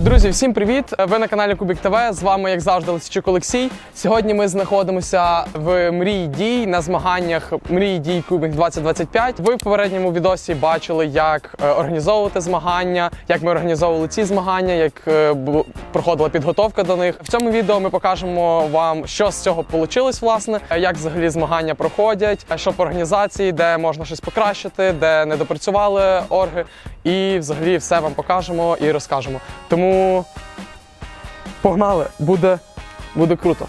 Друзі, всім привіт! Ви на каналі Кубік ТВ. З вами, як завжди, Лисичук Олексій. Сьогодні ми знаходимося в мрії дій на змаганнях мрії дій Кубік 2025. Ви в попередньому відосі бачили, як е, організовувати змагання, як ми організовували ці змагання, як е, проходила підготовка до них. В цьому відео ми покажемо вам, що з цього вийшло, власне, е, як взагалі змагання проходять, е, що по організації, де можна щось покращити, де не допрацювали орги. І взагалі все вам покажемо і розкажемо. Тому погнали, буде, буде круто.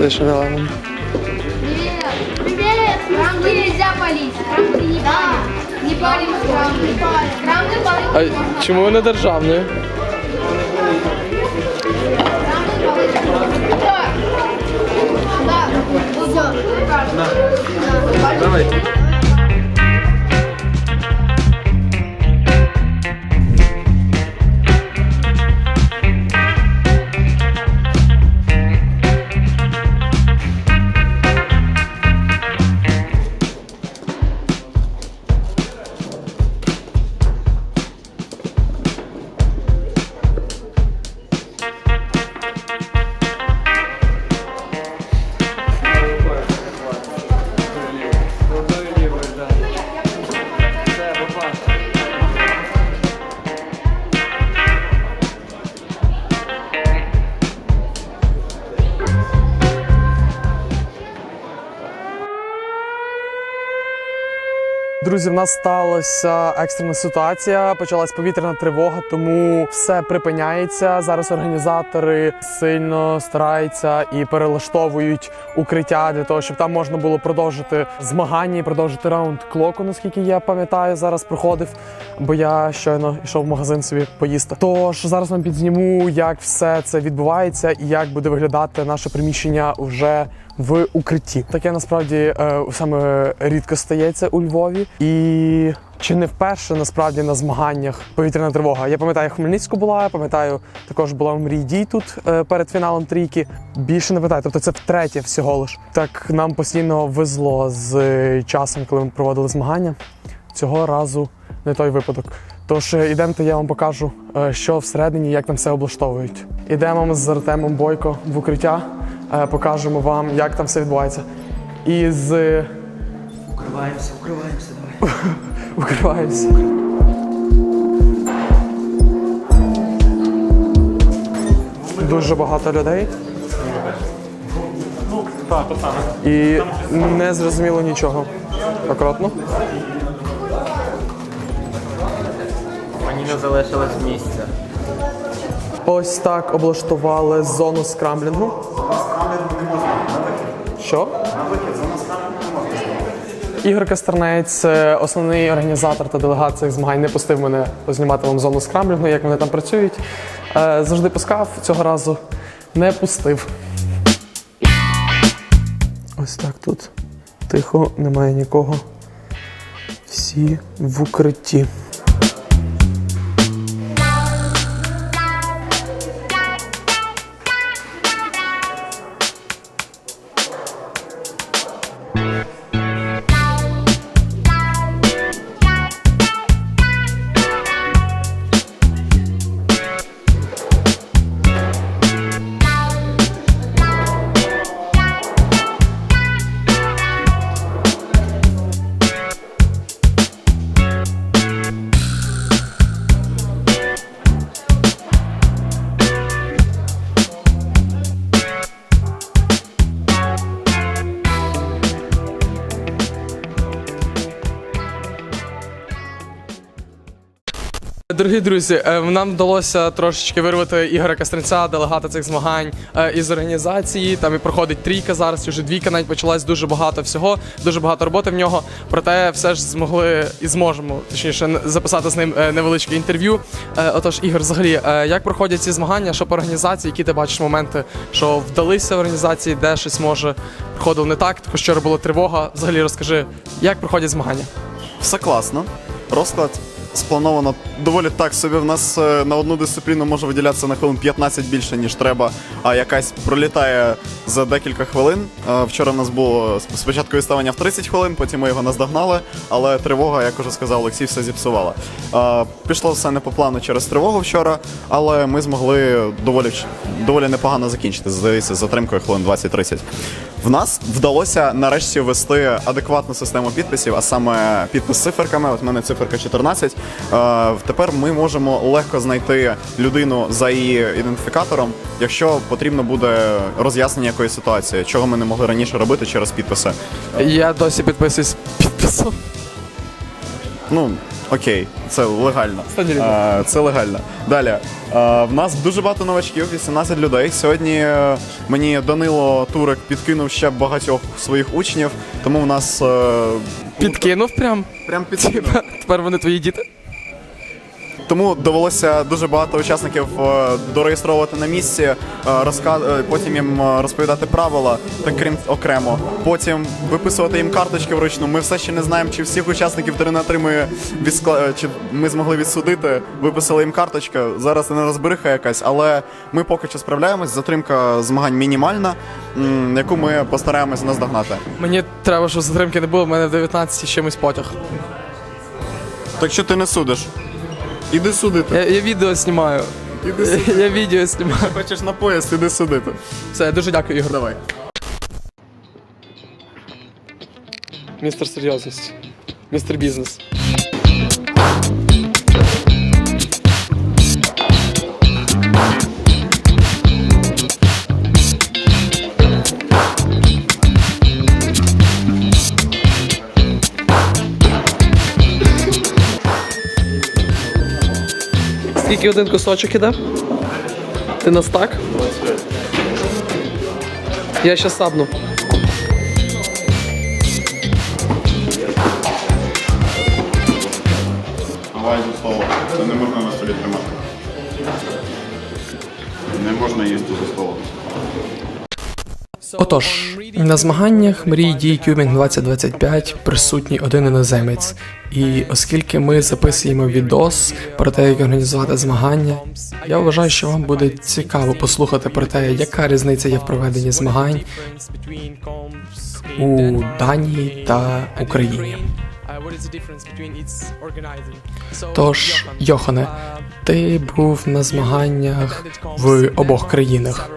Слышали, ладно. Привет! Привет! Крамбы нельзя палить. Крамбы не да. Не палим крамбы. Крамбы палить можно. А чому ви не державною? Крамбы палить. Так. Да. Все. На. Давай. Друзі, в нас сталася екстрена ситуація. Почалась повітряна тривога, тому все припиняється. Зараз організатори сильно стараються і перелаштовують укриття для того, щоб там можна було продовжити змагання і продовжити раунд клоку, наскільки я пам'ятаю, зараз проходив. Бо я щойно йшов в магазин собі поїсти. Тож зараз вам підзніму, як все це відбувається і як буде виглядати наше приміщення вже в укритті. Таке насправді е, саме рідко стається у Львові. І чи не вперше насправді на змаганнях повітряна тривога. Я пам'ятаю, Хмельницьку була, я пам'ятаю, також була в мрій дій тут е, перед фіналом трійки. Більше не пам'ятаю, тобто це втретє всього лиш. Так нам постійно везло з е, часом, коли ми проводили змагання. Цього разу не той випадок. Тож ідемте, я вам покажу, що всередині, як там все облаштовують. Ідемо ми з Артемом Бойко в укриття, покажемо вам, як там все відбувається. І з Укриваємося, укриваємося, давай. укриваємося. Дуже багато людей. І не зрозуміло нічого. Акуратно. Мені не залишилось місця. Ось так облаштували зону скрамблінгу. Що? Ігор Кастернець, е, основний організатор та делегат цих змагань, не пустив мене познімати вам зону скрамблінгу, як вони там працюють. Е, Завжди пускав, цього разу не пустив. Ось так тут. Тихо, немає нікого. Всі в укритті. Дорогі друзі, е, нам вдалося трошечки вирвати Ігоря Кастринця, делегата цих змагань е, із організації. Там і проходить трійка зараз, уже двійка навіть почалась дуже багато всього, дуже багато роботи в нього. Проте все ж змогли і зможемо точніше записати з ним е, невеличке інтерв'ю. Отож, Ігор, взагалі, як проходять ці змагання, що по організації, які ти бачиш моменти, що вдалися в організації, де щось може проходило не так, також вчора була тривога. Взагалі розкажи, як проходять змагання? Все класно. Розклад сплановано доволі так собі. В нас е, на одну дисципліну може виділятися на хвилин 15 більше, ніж треба, а якась пролітає за декілька хвилин. Е, Вчора в нас було спочатку виставлення в 30 хвилин, потім ми його наздогнали, але тривога, як уже сказав Олексій, все зіпсувала. Е, Пішло все не по плану через тривогу вчора, але ми змогли доволі, доволі непогано закінчити. Здається, затримкою хвилин 20-30. В нас вдалося нарешті ввести адекватну систему підписів, а саме підпис з циферками. От в мене циферка 14. Е, тепер ми можемо легко знайти людину за її ідентифікатором, якщо потрібно буде роз'яснення якоїсь ситуації, чого ми не могли раніше робити через підписи. Я досі підписуюсь підписом. Ну, окей, це легально. А. Е, Це легально. Далі. а, В нас дуже багато новачків, 18 людей. Сьогодні е, мені Данило Турик підкинув ще багатьох своїх учнів, тому в нас е, Підкинув прям. прям підкинув. Тепер вони твої діти. Тому довелося дуже багато учасників е, дореєстровувати на місці, е, е, потім їм розповідати правила, так крім окремо. Потім виписувати їм карточки вручну. Ми все ще не знаємо, чи всіх учасників 3 на 3 ми відскла... чи ми змогли відсудити. Виписали їм карточки. Зараз не розбериха якась, але ми поки що справляємось. Затримка змагань мінімальна, яку ми постараємось наздогнати. Мені треба, щоб затримки не було, в мене в 19 з чимось потяг. Так що ти не судиш? Іди судити. Я, я відео знімаю. Іди судити. Я відео знімаю. Хочеш на поїзд, іди судити. Все, дуже дякую, Ігор. Давай. Містер серйозність. Містер бізнес. Скільки один кусочок іде? Ти нас так? Я ще сабну. Давай зі столу. Це не можна на столі тримати. Не можна їсти за столом. Отож, на змаганнях мрій дій Кюбінг 2025 присутній один іноземець. І оскільки ми записуємо відос про те, як організувати змагання, я вважаю, що вам буде цікаво послухати про те, яка різниця є в проведенні змагань у Данії та Україні. Тож, Йохане, ти був на змаганнях в обох країнах.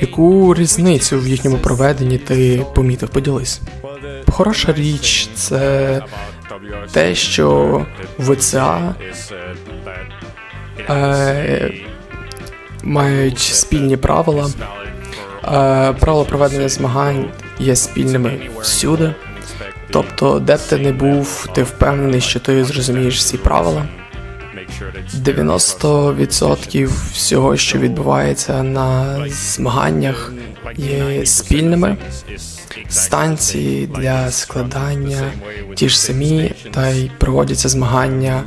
Яку різницю в їхньому проведенні ти помітив? Поділись. Хороша річ це те, що ВЦА е, мають спільні правила. Е, правила проведення змагань є спільними всюди. Тобто, де б ти не був, ти впевнений, що ти зрозумієш всі правила. 90% всього, що відбувається на змаганнях, є спільними. Станції для складання ті ж самі, та й проводяться змагання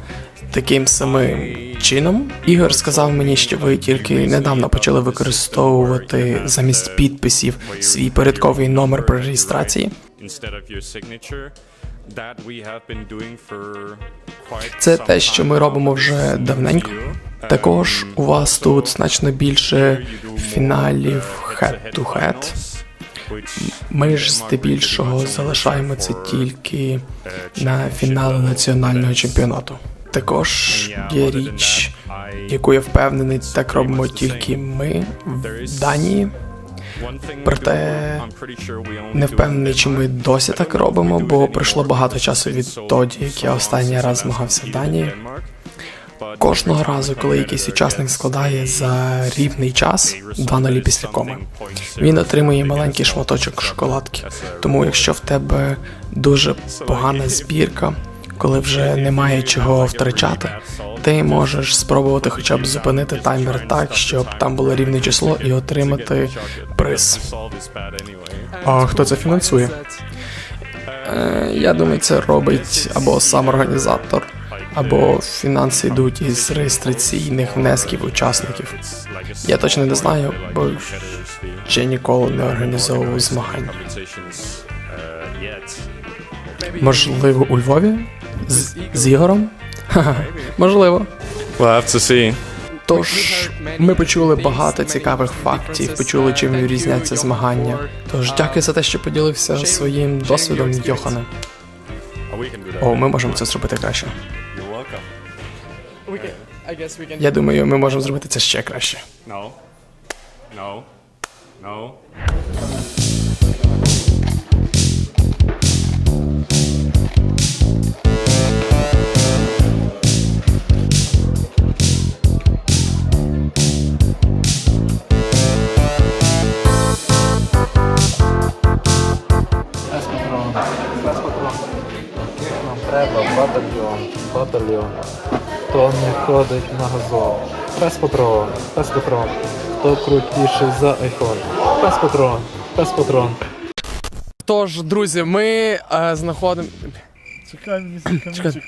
таким самим чином. Ігор сказав мені, що ви тільки недавно почали використовувати замість підписів свій порядковий номер при реєстрації. Це те, що ми робимо вже давненько. Також у вас тут значно більше фіналів uh, head-to-head. Ми ж здебільшого залишаємо це тільки на фінали національного чемпіонату. Також є річ, яку я впевнений, так робимо тільки ми в Данії. Проте Не впевнений, чи ми досі так робимо, бо пройшло багато часу відтоді, як я останній раз змагався в Данії. Кожного разу, коли якийсь учасник складає за рівний час 2-0 після коми, він отримує маленький шматочок шоколадки. Тому, якщо в тебе дуже погана збірка, коли вже немає чого втрачати, ти можеш спробувати хоча б зупинити таймер так, щоб там було рівне число і отримати приз. А хто це фінансує? Е, я думаю, це робить або сам організатор, або фінанси йдуть із реєстраційних внесків учасників. Я точно не знаю, бо ще ніколи не організовував змагань. Можливо, у Львові? З? Ха-ха, Можливо. We'll have to see. Тож ми почули багато цікавих фактів, почули, чим відрізняться змагання. Тож дякую за те, що поділився своїм досвідом, Йохане. О, ми можемо це зробити краще. Я думаю, ми можемо зробити це ще краще. No. No. No. 100 мільйонів. не ходить на газон. Пес патрон, пес патрон. Хто крутіший за айфон? Пес патрон, пес патрон. Тож, друзі, ми е, знаходимо. Чекай, мені Чекай.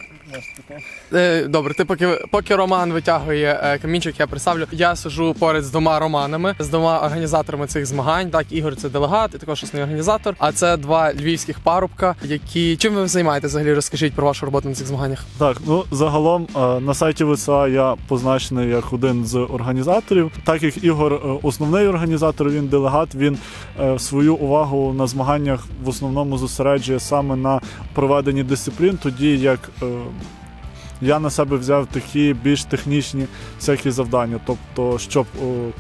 Е, добре, ти поки поки Роман витягує е, камінчик, я представлю. Я сижу поряд з двома романами, з двома організаторами цих змагань. Так, Ігор це делегат, і також основний організатор. А це два львівських парубка, які чим ви займаєтесь взагалі? Розкажіть про вашу роботу на цих змаганнях. Так, ну загалом е, на сайті ВСА я позначений як один з організаторів. Так як Ігор основний організатор, він делегат, він свою увагу на змаганнях в основному зосереджує саме на проведенні дисциплін, тоді як я на себе взяв такі більш технічні всякі завдання. Тобто, щоб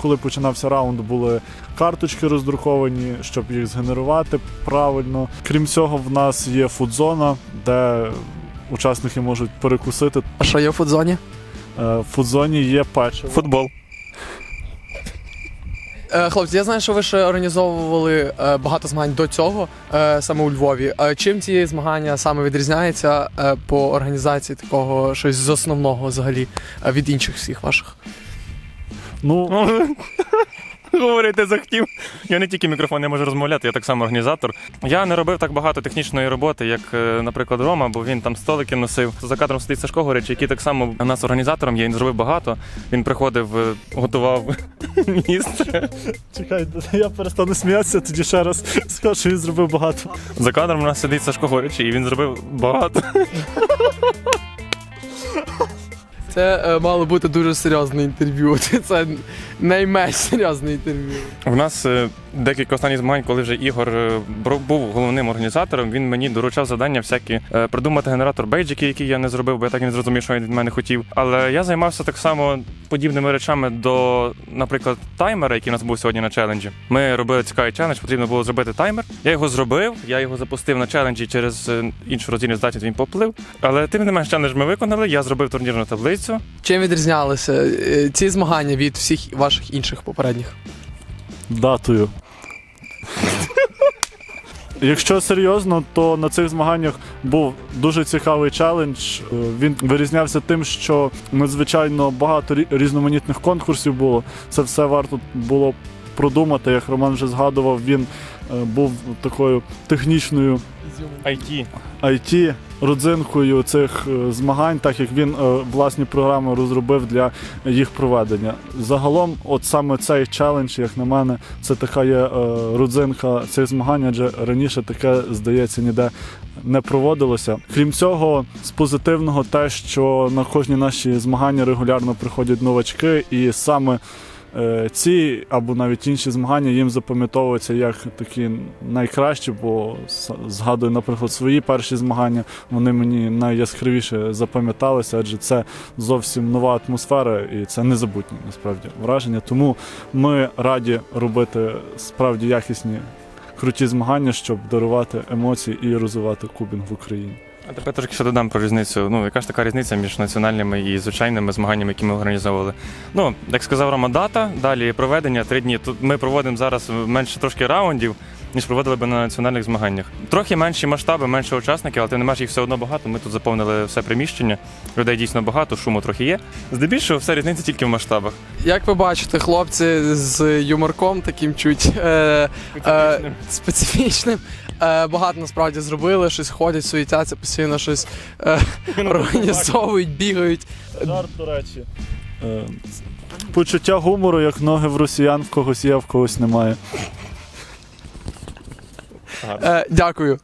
коли починався раунд, були карточки роздруковані, щоб їх згенерувати правильно. Крім цього, в нас є фудзона, де учасники можуть перекусити. А що є в фудзоні? Е, В фудзоні є печиво. Футбол. Е, хлопці, я знаю, що ви ще організовували е, багато змагань до цього, е, саме у Львові. Чим ці змагання саме відрізняються по організації такого щось з основного взагалі від інших всіх ваших? Ну, Говорити захотів. Я не тільки мікрофон не можу розмовляти, я так само організатор. Я не робив так багато технічної роботи, як, е, наприклад, Рома, бо він там столики носив. За кадром сидить Сашко Горич, який так само у нас організатором є, він зробив багато. Він приходив, е, готував місце. чекай, я перестану сміятися, тоді ще раз скажу, що він зробив багато. За кадром у нас сидить Сашко Горич, і він зробив багато. Це е, мало бути дуже серйозне інтерв'ю. Це найменш серйозне інтерв'ю. У нас е, декілька останніх змагань, коли вже Ігор е, був головним організатором, він мені доручав завдання всякі е, придумати генератор бейджиків, який я не зробив, бо я так і не зрозумів, що він від мене хотів. Але я займався так само подібними речами до, наприклад, таймера, який у нас був сьогодні на челенджі. Ми робили цікавий челендж, потрібно було зробити таймер. Я його зробив, я його запустив на челенджі через е, іншу роздільну здатність, він поплив. Але тим не менш челендж ми виконали. Я зробив турнірну таблицю. Чим відрізнялися е, ці змагання від всіх ваших інших попередніх? Датою. Якщо серйозно, то на цих змаганнях був дуже цікавий челендж. Е, Він вирізнявся тим, що надзвичайно багато рі- різноманітних конкурсів було. Це все варто було продумати. Як Роман вже згадував, він е, був такою технічною IT. IT родзинкою цих е, змагань, так як він е, власні програми розробив для їх проведення. Загалом, от саме цей челендж, як на мене, це така є е, родзинка цих змагань, адже раніше таке, здається, ніде не проводилося. Крім цього, з позитивного те, що на кожні наші змагання регулярно приходять новачки, і саме ці або навіть інші змагання їм запам'ятовуються як такі найкращі, бо згадую, наприклад, свої перші змагання, вони мені найяскравіше запам'яталися, адже це зовсім нова атмосфера і це незабутні насправді враження. Тому ми раді робити справді якісні. Круті змагання, щоб дарувати емоції і розвивати кубінг в Україні. А тепер трошки ще додам про різницю. Ну, яка ж така різниця між національними і звичайними змаганнями, які ми організовували. Ну, як сказав Рома, дата, далі проведення три дні. Тут ми проводимо зараз менше трошки раундів. ніж проводили б на національних змаганнях. Трохи менші масштаби, менше учасників, але тим не менш їх все одно багато. Ми тут заповнили все приміщення. Людей дійсно багато, шуму трохи є. Здебільшого все різниця тільки в масштабах. Як ви бачите, хлопці з юморком таким чуть е, е, специфічним. Е, багато насправді зробили, щось ходять, суетяться, постійно щось е, організовують, бігають. Жарт, до речі. Е, Почуття гумору, як ноги в росіян, в когось є, в когось немає. Е, дякую.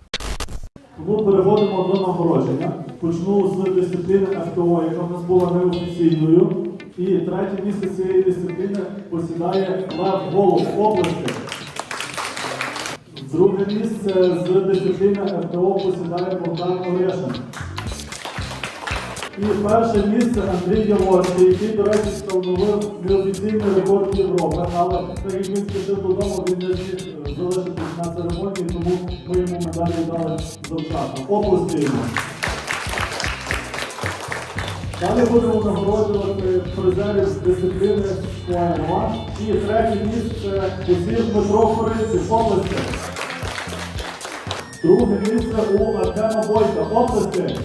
Тому переходимо до нагородження. Почну з дисципліни ФТО, яка в нас була неофіційною. І третє місце цієї дисципліни посідає Лев Голуб області. Друге місце з дисципліни ФТО посідає Богдан Орешин. І перше місце Андрій Яворський, який, до речі, встановив неофіційний рекорд Європи, але так як він спішив додому, він не зміг е, залишитись на церемонії, тому ми йому медалі дали завчасно. Оплески. Далі будемо нагороджувати призерів з дисципліни Скоєнова. І третє місце усіх Дмитро Кориців, області. Друге місце у Артема Бойка, області.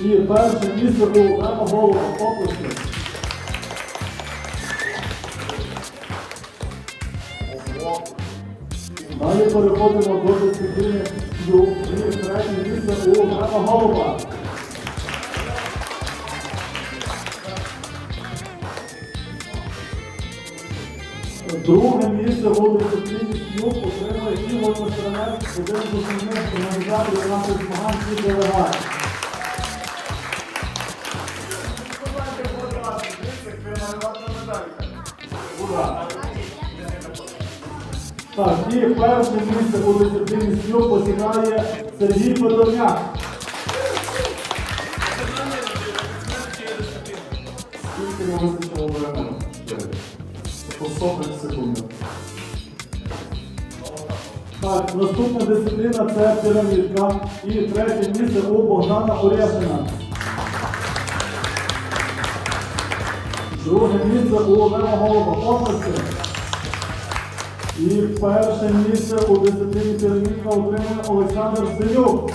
І перше місце у Лема Голова, області. Далі переходимо до дисципліни. І третє місце у Лема Голова. Друге місце дисципліні Q отримує Ігор Костранець, один з основних організаторів наших змагань і делегацій. Так, і перше місце у дисципліні СЮ посідає Сергій Федорняк. Наступна дисципліна це пірамідка. І третє місце у Богдана Орешина. Друге місце у Лева Голуба області. І перше місце у дисципліні пірамідка отримує Олександр Синюк.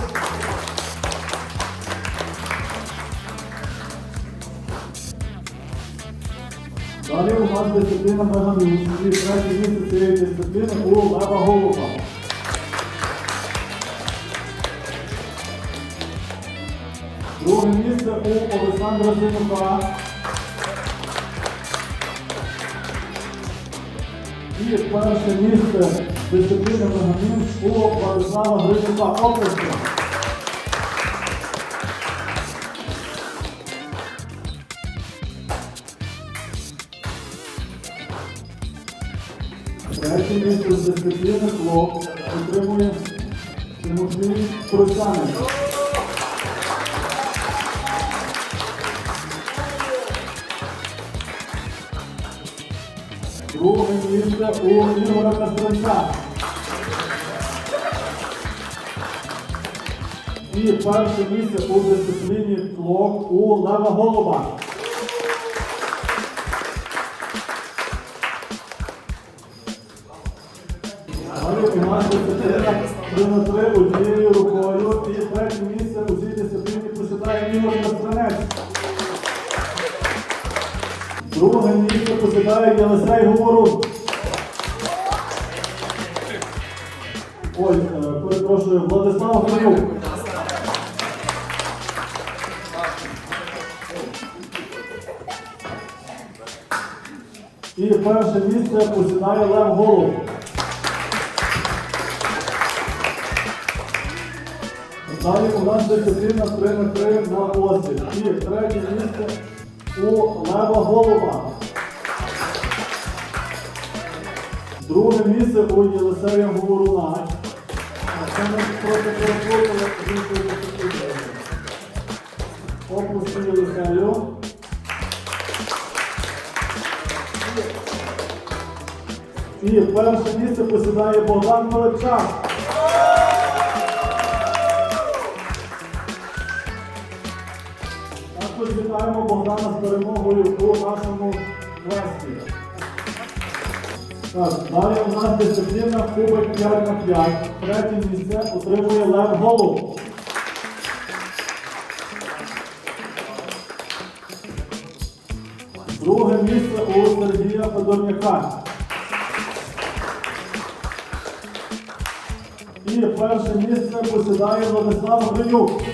Далі у нас дисципліна Меганюк. І третє місце цієї дисципліни у Лева Голуба. Друге місце у Олександра Синюка. І перше місце дисципліни Меганін у Владислава Грицюка області. Третє місце з дисципліни хлоп отримує Тимофій Трусянин. Друге місце у Ігора Костранця. І перше місце у дисципліні флок у Лева Голуба. Посідає Єлисей Говорун. Ой, е, перепрошую, Владислав Гринюк. І перше місце посідає Лев Голуб. Далі у нас дисципліна 3 на 3 на острів. І третє місце у Лева Голуба. Друге місце у Єлисея Говоруна. А Це ми трохи переплутали з іншою. І перше місце посідає Богдан Пилипчак. Також вітаємо Богдана з перемогою у нашому квесті. Так, далі у нас дисципліна кубик 5 на 5. Третє місце отримує Лев Голуб. Друге місце у Сергія Федорняка. І перше місце посідає Владислав Гринюк.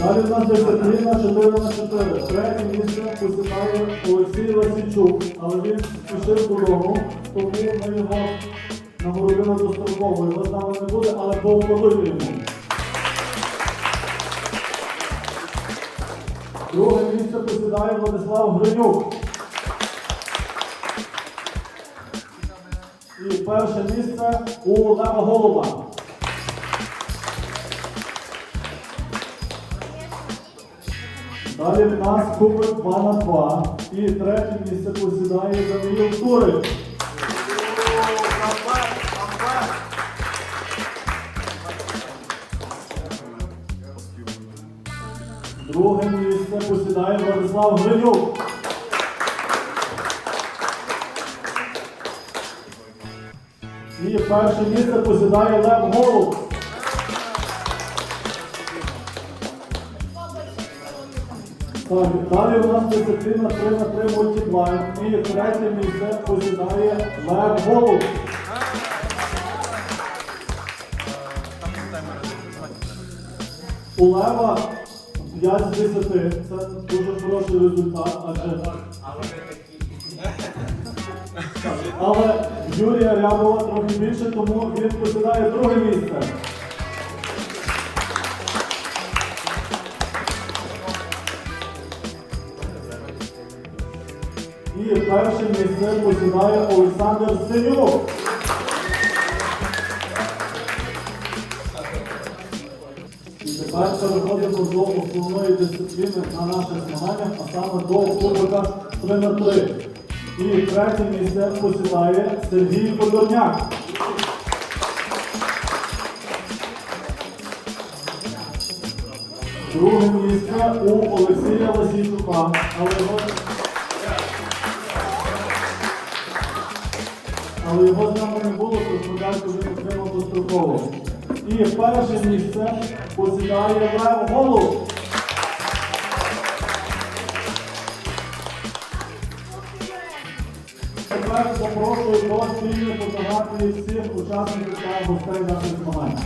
Далі в нас дисципліна 4 на 4. Третє місце посідає Олексій Ласічук, але він спішив дорогу, тому ми його нагородили достроково. Його з нами не буде, але поаплодуйте. Друге місце посідає Владислав Гринюк. І перше місце у Лева Голуба. Далі в нас кубик 2 на 2. І третє місце посідає Даниїл Турик. Друге місце посідає Владислав Гринюк. І перше місце посідає Лев Голуб. Так, далі у нас дисципліна 3 на 3 мультиплайн. І третє місце посідає Лев Голуб. У Лева 5 з 10. Це дуже хороший результат, адже. Але Юрія Рябова трохи більше, тому він посідає друге місце. І перше місце посідає Олександр Синюк. І тепер переходимо до основної дисципліни на наших змаганнях, а саме до кубика 3 на 3. І третє місце посідає Сергій Подорняк. Друге місце у Олексія Ласійчука, але його але його з нами не було, то спочатку він отримав достроково. І перше місце посідає Лев Голуб. Тепер запрошую до спільної фотографії всіх учасників та гостей наших змагань.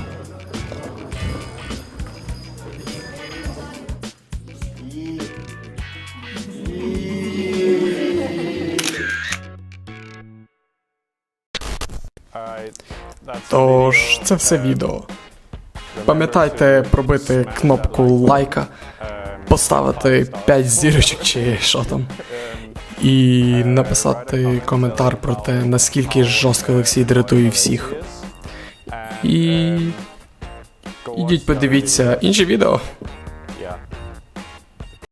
Це все відео. Пам'ятайте пробити кнопку лайка, поставити 5 зірочок чи що там. І написати коментар про те, наскільки жорстко Олексій дратує всіх. І. Ідіть подивіться інші відео.